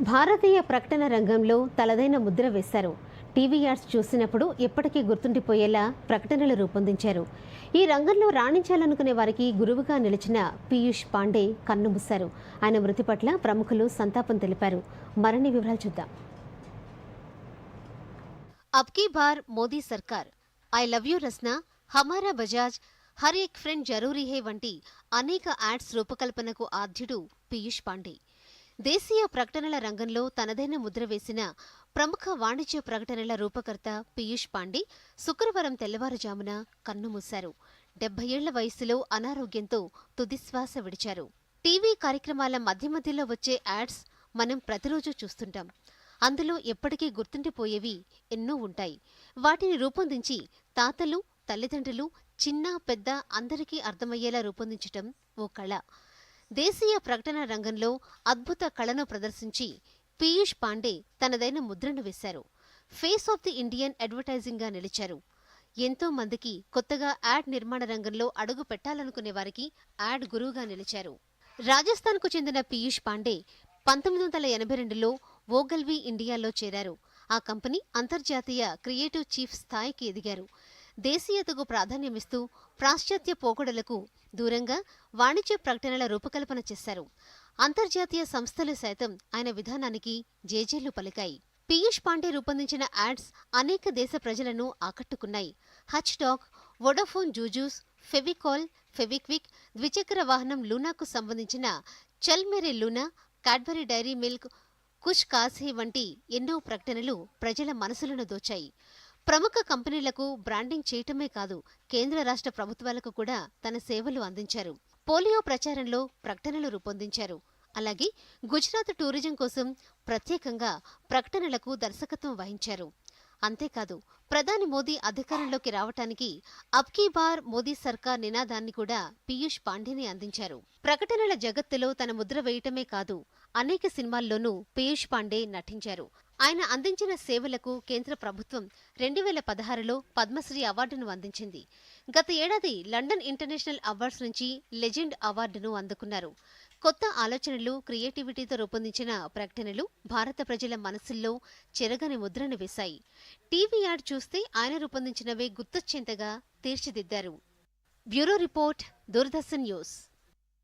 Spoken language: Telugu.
భారతీయ ప్రకటన రంగంలో తలదైన ముద్ర వేశారు. టీవీ యాడ్స్ చూసినప్పుడు ఎప్పటికీ గుర్తుండిపోయేలా ప్రకటనలు రూపొందించారు. ఈ రంగంలో రాణించాలనుకునే వారికి గురువుగా నిలిచిన పీయూష్ పాండే కన్నుమూశారు ఆయన మృతి పట్ల ప్రముఖులు సంతాపం తెలిపారు. మరిన్ని వివరాలు చూద్దాం. అబ్కీ బార్ మోదీ సర్కార్. ఐ లవ్ యూ రస్నా హమారా బజాజ్ హర్ ఏక్ ఫ్రెండ్ జరూరీ హే వంటి అనేక యాడ్స్ రూపకల్పనకు ఆద్యుడు పీయూష్ పాండే. దేశీయ ప్రకటనల రంగంలో తనదైన ముద్ర వేసిన ప్రముఖ వాణిజ్య ప్రకటనల రూపకర్త పీయూష్ పాండే శుక్రవారం తెల్లవారుజామున కన్నుమూశారు. డెబ్బై ఏళ్ళ వయసులో అనారోగ్యంతో తుదిశ్వాస విడిచారు. టీవీ కార్యక్రమాల మధ్య మధ్యలో వచ్చే యాడ్స్ మనం ప్రతిరోజు చూస్తుంటాం. అందులో ఎప్పటికీ గుర్తుండిపోయేవి ఎన్నో ఉంటాయి. వాటిని రూపొందించి తాతలు తల్లిదండ్రులు చిన్న పెద్ద అందరికీ అర్థమయ్యేలా రూపొందించటం ఓ కళ. దేశీయ ప్రకటన రంగంలో అద్భుత కళను ప్రదర్శించి పీయూష్ పాండే తనదైన ముద్రను వేశారు. ఫేస్ ఆఫ్ ది ఇండియన్ అడ్వర్టైజింగ్గా నిలిచారు. ఎంతో మందికి కొత్తగా యాడ్ నిర్మాణ రంగంలో అడుగు పెట్టాలనుకునే వారికి యాడ్ గురువుగా నిలిచారు. రాజస్థాన్కు చెందిన పీయూష్ పాండే పంతొమ్మిది వందల ఎనభై రెండులో ఓగల్వి ఇండియాలో చేరారు. ఆ కంపెనీ అంతర్జాతీయ క్రియేటివ్ చీఫ్ స్థాయికి ఎదిగారు. దేశీయతకు ప్రాధాన్యమిస్తూ పాశ్చాత్య పోకడలకు దూరంగా వాణిజ్య ప్రకటనల రూపకల్పన చేశారు. అంతర్జాతీయ సంస్థలు సైతం ఆయన విధానానికి జేజేలు పలికాయి. పీయూష్ పాండే రూపొందించిన యాడ్స్ అనేక దేశ ప్రజలను ఆకట్టుకున్నాయి. Hutch dog Vodafone ZooZoos Fevicol Fevikwik ద్విచక్ర వాహనం లూనాకు సంబంధించిన చల్ మేరే లూనా కాడ్బరీ డైరీ మిల్క్ కుష్ కాసే వంటి ఎన్నో ప్రకటనలు ప్రజల మనసులను దోచాయి. ప్రముఖ కంపెనీలకు బ్రాండింగ్ చేయటమే కాదు కేంద్ర రాష్ట్ర ప్రభుత్వాలకు కూడా తన సేవలు అందించారు. పోలియో ప్రచారంలో ప్రకటనలు రూపొందించారు. అలాగే గుజరాత్ టూరిజం కోసం ప్రత్యేకంగా ప్రకటనలకు దర్శకత్వం వహించారు. అంతేకాదు ప్రధాని మోదీ అధికారంలోకి రావటానికి అబ్కీ బార్ మోదీ సర్కార్ నినాదాన్ని కూడా పీయూష్ పాండేని అందించారు. ప్రకటనల జగత్తులో తన ముద్ర వేయటమే కాదు అనేక సినిమాల్లోనూ పీయూష్ పాండే నటించారు. ఆయన అందించిన సేవలకు కేంద్ర ప్రభుత్వం రెండు వేల పదహారులో పద్మశ్రీ అవార్డును అందించింది. గత ఏడాది లండన్ ఇంటర్నేషనల్ అవార్డ్స్ నుంచి లెజెండ్ అవార్డును అందుకున్నారు. కొత్త ఆలోచనలు క్రియేటివిటీతో రూపొందించిన ప్రకటనలు భారత ప్రజల మనసుల్లో చెరగని ముద్రను వేశాయి. టీవీ యాడ్ చూస్తే ఆయన రూపొందించినవే గుర్తొచ్చేంతగా తీర్చిదిద్దారు. Bureau report Doordarshan news.